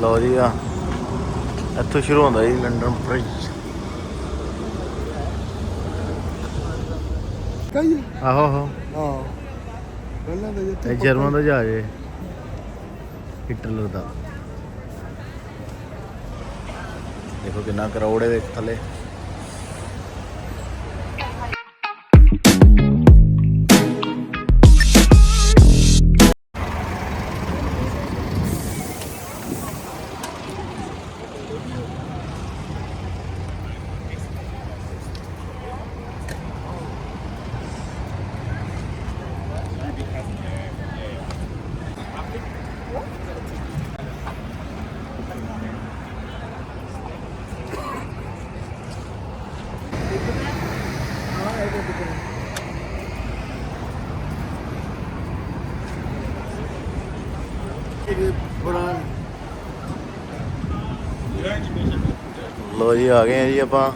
ਲਓ ਜੀ ਆ। ਇੱਥੋਂ ਸ਼ੁਰੂ ਹੁੰਦਾ ਜੀ ਲੰਡਨ ਬ੍ਰਿਜ ਕਈ ਆਹੋ ਆਹੋ। ਹਾਂ। ਪਹਿਲਾਂ ਤਾਂ ਜਿੱਥੇ ਇਹ ਜਰਮਨ ਦਾ ਜਹਾਜ਼ ਹੈ। ਹਿਟਲਰ ਦਾ। ਦੇਖੋ ਕਿੰਨਾ ਕਰਾਊਡ ਹੈ ਵਿੱਚ ਬੜਾ ਲੋ ਜੀ ਆ ਗਏ ਆ ਜੀ ਆਪਾਂ।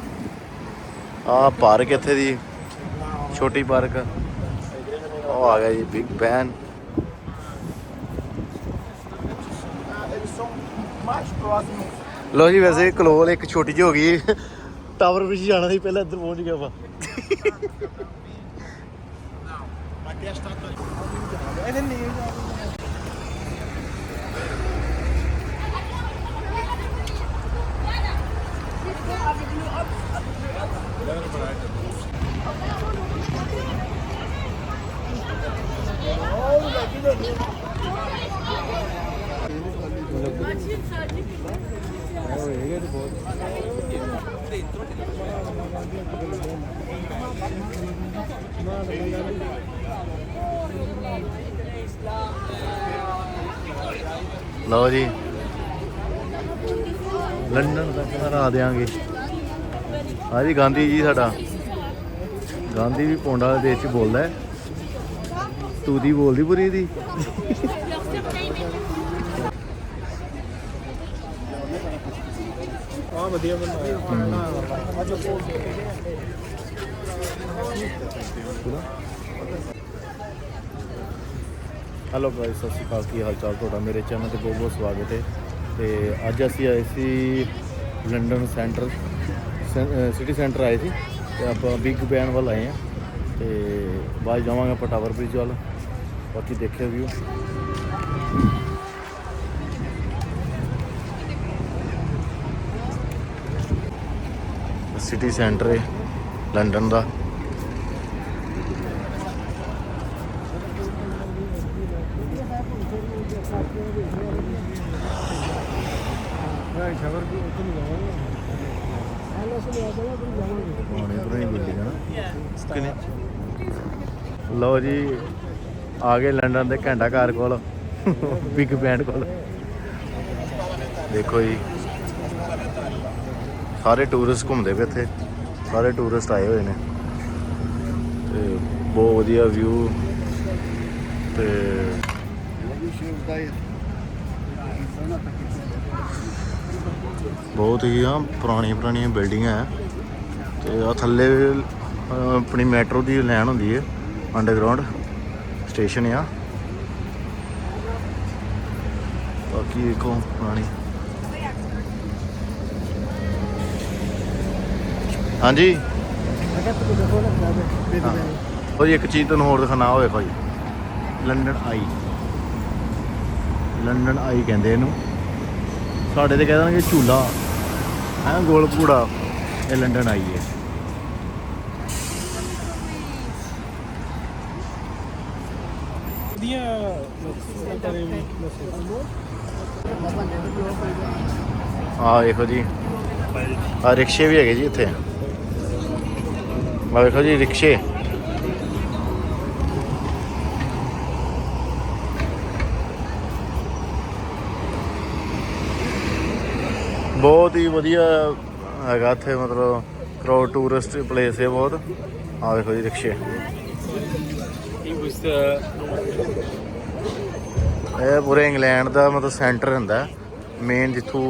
ਆ ਪਾਰਕ ਇੱਥੇ ਦੀ ਛੋਟੀ ਪਾਰਕ। ਉਹ ਆ ਗਿਆ ਜੀ ਬਿਗ ਬੈਨ ਲੋ ਜੀ ਵੈਸੇ ਕਲੋਲ ਇੱਕ ਛੋਟੀ ਜਿਹੀ ਹੋ ਗਈ। ਟਾਵਰ ਵਿੱਚ ਜਾਣਾ ਸੀ ਪਹਿਲਾਂ ਇੱਧਰ ਪਹੁੰਚ ਗਿਆ ਵਾ ਲਓ ਜੀ। ਲੰਡਨ ਦਾ ਹਰਾ ਦੇਾਂਗੇ ਆ ਜੀ ਗਾਂਧੀ ਜੀ ਸਾਡਾ। ਗਾਂਧੀ ਵੀ ਪੌਂਡਾ ਦੇ ਦੇਸ਼ ਚ ਬੋਲਦਾ ਹੈ। ਤੂੰ ਦੀ ਬੋਲਦੀ ਪੂਰੀ ਦੀ। ਆ ਵਧੀਆ ਬਣਾਇਆ ਹੈਲੋ ਗਾਇਸ ਸਤਿ ਸ਼੍ਰੀ ਅਕਾਲ, ਕੀ ਹਾਲ ਚਾਲ ਤੁਹਾਡਾ? ਮੇਰੇ ਚੈਨਲ ਤੇ ਬਹੁਤ ਬਹੁਤ ਸਵਾਗਤ ਹੈ। ਤੇ ਅੱਜ ਅਸੀਂ ਆਏ ਸੀ ਲੰਡਨ ਸੈਂਟਰ ਸਿਟੀ ਸੈਂਟਰ ਆਏ ਸੀ ਤੇ ਆਪਾਂ ਬਿਗ ਬੈਨ ਵੱਲ ਆਏ ਆ ਤੇ ਬਾਅਦ ਜਾਵਾਂਗੇ ਆਪਾਂ ਟਾਵਰ ਬ੍ਰਿਜ ਵੱਲ। ਬਾਕੀ ਦੇਖਿਓ ਵੀਓ ਸਿਟੀ ਸੈਂਟਰ ਹੈ ਲੰਡਨ ਦਾ। ਜਾਣਾ। ਕਿਨੇ? ਲਓ ਜੀ ਆ ਗਏ ਲੰਡਨ ਦੇ ਘੰਟਾ ਘਰ ਕੋਲ ਬਿਗ ਬੈਂਡ ਕੋਲ। ਦੇਖੋ ਜੀ ਸਾਰੇ ਟੂਰਿਸਟ ਘੁੰਮਦੇ ਪਏ ਇੱਥੇ ਸਾਰੇ ਟੂਰਿਸਟ ਆਏ ਹੋਏ ਨੇ। ਤੇ ਬਹੁਤ ਵਧੀਆ ਵਿਊ ਤੇ ਬਹੁਤ ਹੀ ਆ, ਪੁਰਾਣੀਆਂ ਪੁਰਾਣੀਆਂ ਬਿਲਡਿੰਗਾਂ ਹੈ ਤੇ ਆ ਥੱਲੇ ਆਪਣੀ ਮੈਟਰੋ ਦੀ ਲਾਈਨ ਹੁੰਦੀ ਹੈ ਅੰਡਰਗਰਾਉਂਡ ਸਟੇਸ਼ਨ ਆ। ਬਾਕੀ ਦੇਖੋ ਪੁਰਾਣੀ। ਹਾਂਜੀ? ਮੈਂ ਉਹ ਜੀ ਇੱਕ ਚੀਜ਼ ਤੁਹਾਨੂੰ ਹੋਰ ਦਿਖਾਣਾ ਹੋਵੇ ਭਾਈ ਲੰਡਨ ਆਈ। ਲੰਡਨ ਆਈ ਕਹਿੰਦੇ ਇਹਨੂੰ। ਸਾਡੇ ਤੇ ਕਹਿ ਦੇਣਗੇ ਝੂਲਾ। ਹੈ ਗੋਲ ਘੂੜਾ। ਇਹ ਲੰਡਨ ਆਈ ਹੈ। ਵਧੀਆ ਆਹ ਵੇਖੋ ਜੀ। ਆ ਰਿਕਸ਼ੇ ਵੀ ਹੈਗੇ ਜੀ ਇੱਥੇ। ਆ ਵੇਖੋ ਜੀ ਰਿਕਸ਼ੇ। ਬਹੁਤ ਹੀ ਵਧੀਆ ਹੈਗਾ ਇੱਥੇ, ਮਤਲਬ ਕਰਾਊਡ ਟੂਰਿਸਟ ਪਲੇਸ ਹੈ ਬਹੁਤ। ਆ ਵੇਖੋ ਜੀ ਰਿਕਸ਼ੇ। ਇਹ ਪੂਰੇ ਇੰਗਲੈਂਡ ਦਾ ਮਤਲਬ ਸੈਂਟਰ ਹੁੰਦਾ। ਮੇਨ ਜਿੱਥੋਂ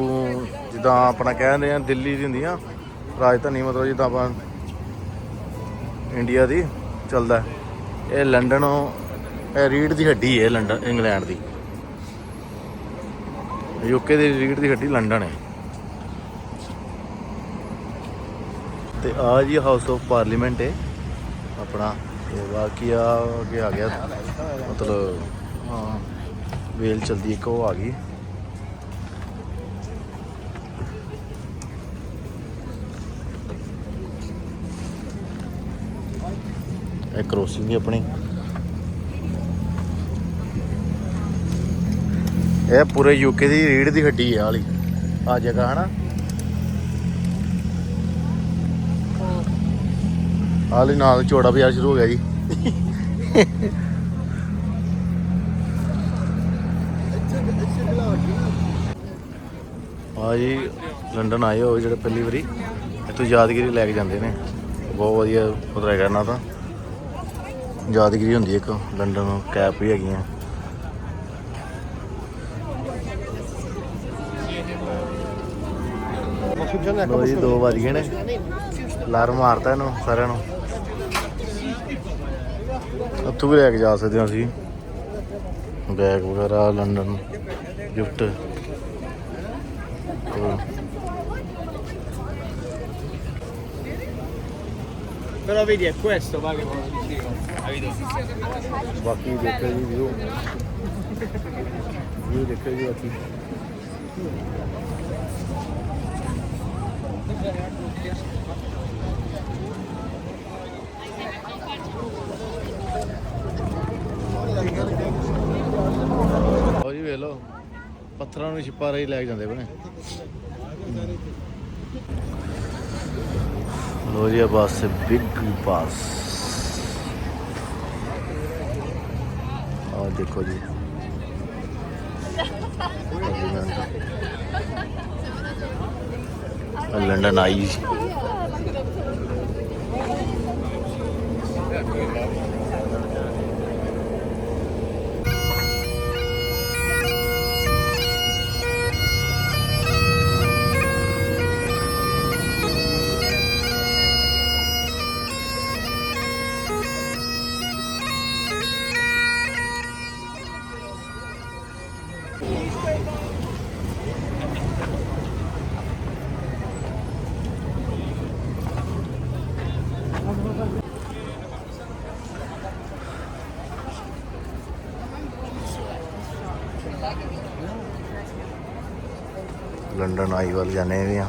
ਜਿੱਦਾਂ ਆਪਣਾ ਕਹਿੰਦੇ ਆ, ਦਿੱਲੀ ਦੀ ਹੁੰਦੀ ਆ। ਰਾਜਧਾਨੀ ਮਤਲਬ ਜਿੱਦਾਂ ਆਪਾਂ ਇੰਡੀਆ ਦੀ ਚੱਲਦਾ। ਇਹ ਲੰਡਨ ਇਹ ਰੀੜ ਦੀ ਹੱਡੀ ਹੈ ਲੰਡਨ ਇੰਗਲੈਂਡ ਦੀ। ਯੂਕੇ ਦੀ ਰੀੜ ਦੀ ਹੱਡੀ ਲੰਡਨ ਹੈ। ਤੇ ਆ ਜੀ ਹਾਊਸ ਆਫ ਪਾਰਲੀਮੈਂਟ ਹੈ ਆਪਣਾ ਤੇ ਬਾਕੀ ਆ, ਅੱਗੇ ਆ ਗਿਆ। ਮਤਲਬ, ਹਾਂ, ਵੇਲ ਚਲਦੀ ਇੱਕ ਉਹ ਆ ਗਈ। ਇਹ ਕ੍ਰੋਸਿੰਗ ਹੈ ਆਪਣੀ। ਇਹ ਪੂਰੇ ਯੂਕੇ ਦੀ ਰੀੜ ਦੀ ਹੱਡੀ ਹੈ ਵਾਲੀ। ਆ ਜਗ੍ਹਾ, ਹਨਾ? ਹਾਲੇ ਨਾਲ ਚੋੜਾ ਬਾਜ਼ਾਰ ਸ਼ੁਰੂ ਹੋ ਗਿਆ ਜੀ। ਆ ਜੀ, ਲੰਡਨ ਆਏ ਹੋ ਜਿਹੜੇ ਪਹਿਲੀ ਵਾਰੀ। ਇੱਥੋਂ ਯਾਦਗਿਰੀ ਲੈ ਕੇ ਜਾਂਦੇ ਨੇ। ਬਹੁਤ ਵਧੀਆ ਉਧਰ ਕਰਨਾ ਤਾਂ। ਯਾਦਗਿਰੀ ਹੁੰਦੀ ਇੱਕ, ਲੰਡਨ ਕੈਪ ਵੀ ਹੈਗੀਆਂ। ਲੋ ਜੀ, ਦੋ ਵੱਜ ਗਏ ਨੇ। ਲਾਰ ਮਾਰਤਾ ਇਹਨੂੰ ਸਾਰਿਆਂ ਨੂੰ। ਉੱਥੋਂ ਵੀ ਲੈ ਕੇ ਜਾ ਸਕਦੇ ਹਾਂ ਅਸੀਂ। ਬੈਗ ਵਗੈਰਾ London gift. Però vedi è questo va che? ਬਾਕੀ ਦੇਖੋ ਜੀ ਵੀਊ ਵੀਊ ਦੇਖੋ ਜੀ ਬਾਕੀ ਉਹ ਜੀ ਵੇਖ ਲਓ ਪੱਥਰਾਂ ਨੂੰ ਛਿਪਾ ਰਹੀ ਲੈ ਕੇ ਜਾਂਦੇ ਬਣੇ। ਲੋ ਜੀ ਬਸ ਬਿਗ ਪਾਸ ਆ ਦੇਖੋ ਜੀ। ਲੰਡਨ ਆਈ। ਲੰਡਨ ਆਈ ਵੱਲ ਜਾਣੇ ਵੀ ਆ।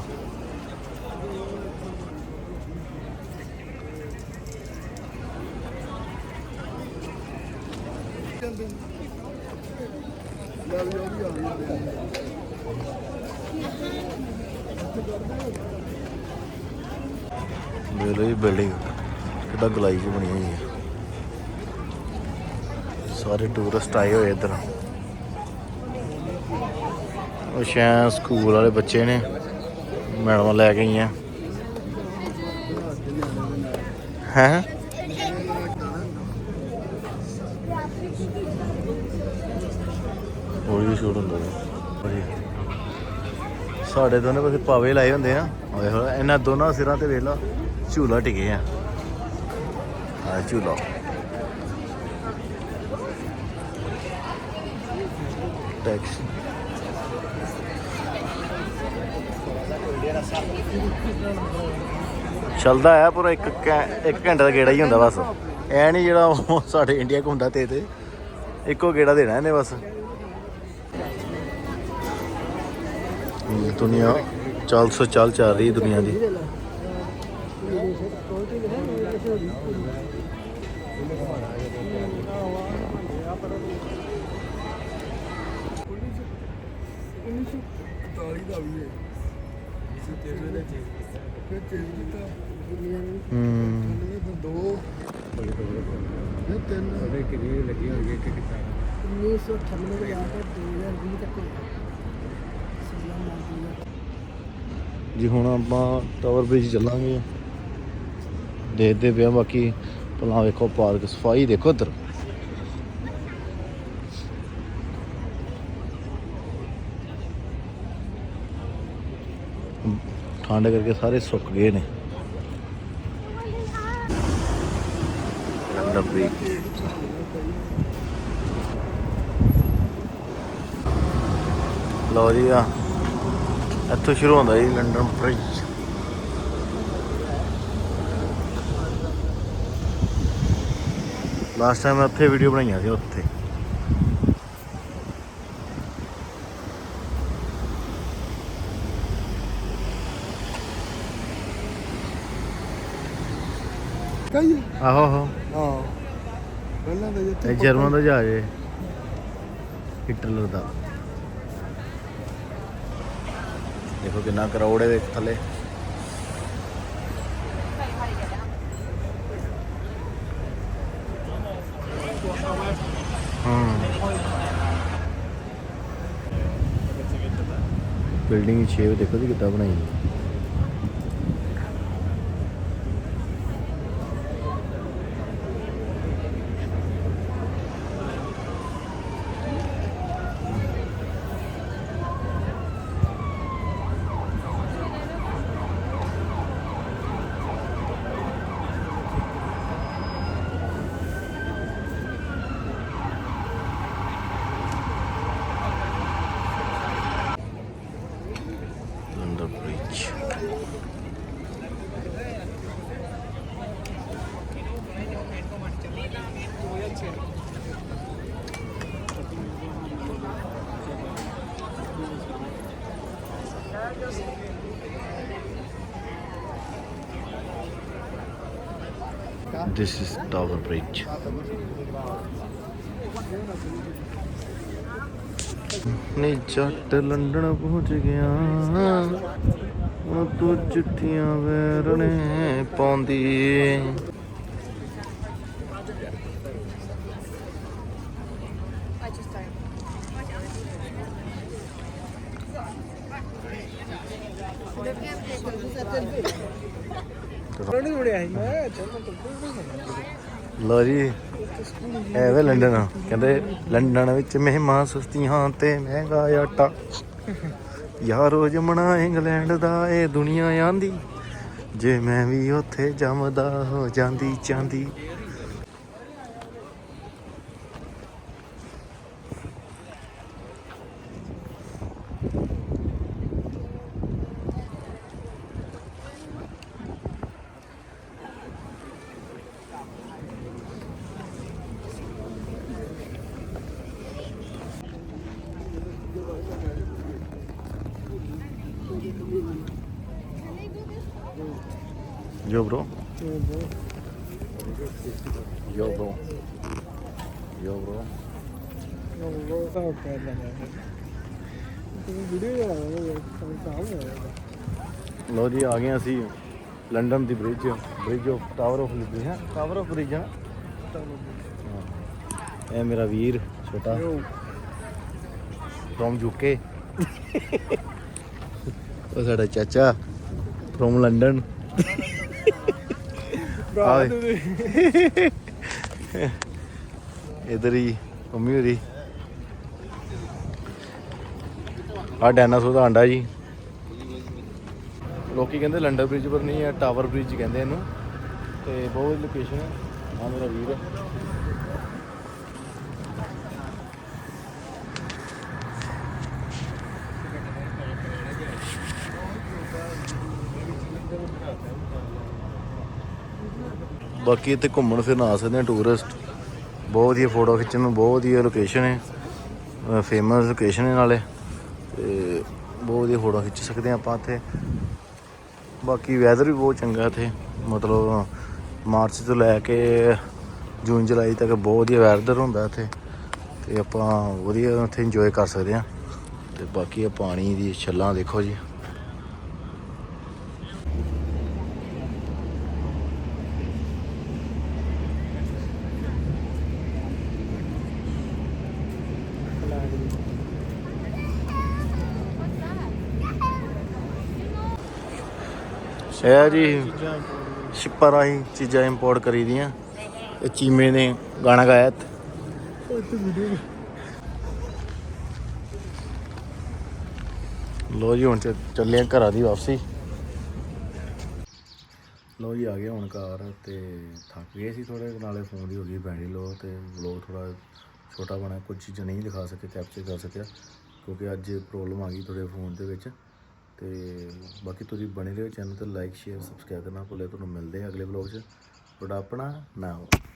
ਵੇਲੇ ਬਿਲਡਿੰਗ ਕਿੱਡਾ ਗਲਾਈ ਚ ਬਣੀ ਹੋਈ ਹੈ ਸਾਰੇ ਟੂਰਿਸਟ ਆਏ ਹੋਏ ਇੱਧਰ। ਉਹ ਸ਼ਾਇਦ ਸਕੂਲ ਵਾਲੇ ਬੱਚੇ ਨੇ, ਮੈਡਮਾਂ ਲੈ ਕੇ ਗਈਆਂ ਹੈ? ਉਹ ਵੀ ਸ਼ੂਟ ਹੁੰਦਾ ਨੇ। ਸਾਡੇ ਦੋਨੇ ਪਾਸੇ ਪਾਵੇ ਲਾਏ ਹੁੰਦੇ ਆ। ਓਏ ਹੋਏ, ਇਹਨਾਂ ਦੋਨਾਂ ਸਿਰਾਂ ਤੇ ਵੇਖ ਲਾ ਝੂਲਾ ਟਿਕੇ ਆ। ਆ ਝੂਲਾ। ਟੈਕਸ। ਚੱਲਦਾ ਆ ਪੂਰਾ ਇੱਕ ਇੱਕ ਘੰਟੇ ਦਾ ਗੇੜਾ ਹੀ ਹੁੰਦਾ ਬਸ ਐ ਨਹੀਂ ਜਿਹੜਾ ਸਾਡੇ ਇੰਡੀਆ ਘੁੰਮਦਾ ਤੇ ਤੇ ਇੱਕੋ ਗੇੜਾ ਦੇਣਾ ਇਹਨੇ ਬਸ ਦੁਨੀਆ ਚੱਲ ਸੋ ਚੱਲ ਚੱਲ ਰਹੀ ਦੁਨੀਆ ਦੀ ਦਾ ਵੀ ਹੈ ਫਿਰ ਚੇਂਜ ਕੀਤਾ ਦੁਨੀਆ ਨੂੰ ਹੂੰ। ਇਹ ਦੋ ਇਹ ਤਿੰਨ ਉਹਦੇ ਕਿੰਨੀ ਲੱਗੀ ਹੋਈ ਹੈ ਕਿ ਕਿਤਾ 1998 ਤੋਂ ਲੈ 2020 ਤੱਕ ਸਿਲਾ ਮਾਰਦੀ ਜੀ, ਹੁਣ ਆਪਾਂ ਟਾਵਰ ਬ੍ਰਿਜ ਚੱਲਾਂਗੇ। ਦੇਖਦੇ ਪਿਆ ਬਾਕੀ ਪਹਿਲਾਂ ਵੇਖੋ ਪਾਰਕ ਸਫ਼ਾਈ ਦੇਖੋ ਇੱਧਰ। ਠੰਡ ਕਰਕੇ ਸਾਰੇ ਸੁੱਕ ਗਏ ਨੇ। ਲੰਡਨ ਬ੍ਰਿਜ ਲਓ ਜੀ ਆ, ਇੱਥੋਂ ਸ਼ੁਰੂ ਹੁੰਦਾ ਜੀ ਲੰਡਨ ਬ੍ਰਿਜ ਲਾਸਟ ਟਾਈਮ ਮੈਂ ਉੱਥੇ ਵੀਡੀਓ ਬਣਾਈਆਂ ਸੀ, ਉੱਥੇ ਕਈ ਆਹੋ ਆਹੋ। ਹਾਂ ਪਹਿਲਾਂ ਤਾਂ ਜਿੱਥੇ ਇਹ ਜਰਮਨ ਦਾ ਜਹਾਜ਼ ਹੈ ਹਿਟਲਰ ਦਾ। ਦੇਖੋ ਕਿੰਨਾ ਕਰਾਊਡ ਹੈ ਦੇਖ ਥੱਲੇ। ਬਿਲਡਿੰਗ 6 ਦੇਖੋ ਜੀ ਕਿੱਦਾਂ ਬਣਾਈ। ਹੈ London Bridge. This is Tower Bridge. ਨੀ ਜੱਟ ਲੰਡਨ ਪਹੁੰਚ ਗਿਆ ਉਹ ਤੂੰ ਚਿੱਠੀਆਂ ਵੇਰਣੇ ਪਾਉਂਦੀ ਏ ਰੋਣੀ ਮੁੜਿਆ ਸੀ ਮੈਂ ਚੱਲ ਚੱਲ ਲੋ ਜੀ? ਐ ਵੇ ਲੰਡਨ, ਕਹਿੰਦੇ ਲੰਡਨ ਵਿੱਚ ਮਹਿਮਾ ਸਸਤੀਆਂ ਤੇ ਮਹਿੰਗਾ ਆਟਾ। ਯਾਰੋ ਜਮਣਾ ਇੰਗਲੈਂਡ ਦਾ, ਇਹ ਦੁਨੀਆ ਆਂਦੀ। ਜੇ ਮੈਂ ਵੀ ਉੱਥੇ ਜੰਮਦਾ ਹੋ ਜਾਂਦੀ ਚਾਂਦੀ। Yo, bro. Yo, bro. Yo, bro. ਲੋ ਜੀ ਆ ਗਏ ਅਸੀਂ London the bridge bridge of tower of library ਹੈ ਟਾਵਰ ਆਫ ਬ੍ਰਿਜ ਹੈ ਇਹ ਮੇਰਾ ਵੀਰ ਛੋਟਾ ਫਰੋਮ ਯੂਕੇ ਉਹ ਸਾਡਾ ਚਾਚਾ ਫਰੋਮ ਲੰਡਨ ਇਧਰ ਹੀ ਮੰਮੀ ਹੋਰੀ। ਆ ਡਾਇਨਾਸੌਰ ਦਾ ਆਂਡਾ ਜੀ। ਲੋਕੀ ਕਹਿੰਦੇ ਲੰਡਨ ਬ੍ਰਿਜ ਪਰ ਨਹੀਂ ਹੈ ਟਾਵਰ ਬ੍ਰਿਜ ਕਹਿੰਦੇ ਇਹਨੂੰ। ਤੇ ਬਹੁਤ ਲੋਕੇਸ਼ਨ ਆ। ਮੇਰਾ ਵੀਰ ਬਾਕੀ ਇੱਥੇ ਘੁੰਮਣ ਫਿਰਨ ਆ ਸਕਦੇ ਆ ਟੂਰਿਸਟ ਬਹੁਤ ਵਧੀਆ ਫੋਟੋ ਖਿੱਚਣ ਨੂੰ, ਬਹੁਤ ਵਧੀਆ ਲੋਕੇਸ਼ਨ ਹੈ। ਫੇਮਸ ਲੋਕੇਸ਼ਨ ਹੈ ਨਾਲੇ। ਤੇ ਬਹੁਤ ਵਧੀਆ ਫੋਟੋ ਖਿੱਚ ਸਕਦੇ ਆ ਆਪਾਂ ਇੱਥੇ। ਬਾਕੀ ਵੈਦਰ ਵੀ ਬਹੁਤ ਚੰਗਾ ਇੱਥੇ। ਮਤਲਬ ਮਾਰਚ ਤੋਂ ਲੈ ਕੇ ਜੂਨ, ਜੁਲਾਈ ਤੱਕ ਬਹੁਤ ਵਧੀਆ ਵੈਦਰ ਹੁੰਦਾ ਇੱਥੇ। ਤੇ ਆਪਾਂ ਵਧੀਆ ਇੱਥੇ ਇੰਜੋਏ ਕਰ ਸਕਦੇ ਆ ਤੇ ਬਾਕੀ ਇਹ ਪਾਣੀ ਦੀ ਛੱਲਾਂ ਦੇਖੋ ਜੀ। ਇਹ ਜੀ ਸ਼ਿਪਰ ਰਾਹੀਂ ਚੀਜ਼ਾਂ ਇੰਪੋਰਟ ਕਰੀ ਦੀਆਂ। ਇਹ ਚੀਮੇ ਨੇ ਗਾਣਾ ਗਾਇਆ ਇੱਥੇ। ਉਹ ਲੋ ਜੀ, ਹੁਣ ਚੱਲੇ ਆ ਘਰਾਂ ਦੀ ਵਾਪਸੀ। ਲੋ ਜੀ, ਆ ਗਏ ਹੁਣ ਘਰ ਤੇ ਥੱਕ ਗਏ ਸੀ ਥੋੜੇ ਨਾਲੇ ਫੋਨ ਦੀ ਹੋ ਗਈ ਬੈਟਰੀ ਲੋ, ਤੇ ਵਲੋਗ ਥੋੜਾ ਛੋਟਾ ਬਣਾ ਕੁਝ ਚੀਜ਼ਾਂ ਨਹੀਂ ਦਿਖਾ ਸਕੇ ਕੈਪਚਰ ਕਰ ਸਕਿਆ, ਕਿਉਂਕਿ ਅੱਜ ਪ੍ਰੋਬਲਮ ਆ ਗਈ ਤੁਹਾਡੇ ਫੋਨ ਦੇ ਵਿੱਚ। ਤੇ ਬਾਕੀ ਤੁਸੀਂ ਬਣੇ ਰਹੋ ਚੈਨਲ ਤੇ ਲਾਈਕ, ਸ਼ੇਅਰ, ਸਬਸਕ੍ਰਾਈਬ ਕਰਨਾ ਭੁੱਲੇ ਤੁਹਾਨੂੰ ਮਿਲਦੇ ਆ ਅਗਲੇ ਵਲੌਗ 'ਚ। ਤੁਹਾਡਾ ਆਪਣਾ ਨਾਮ।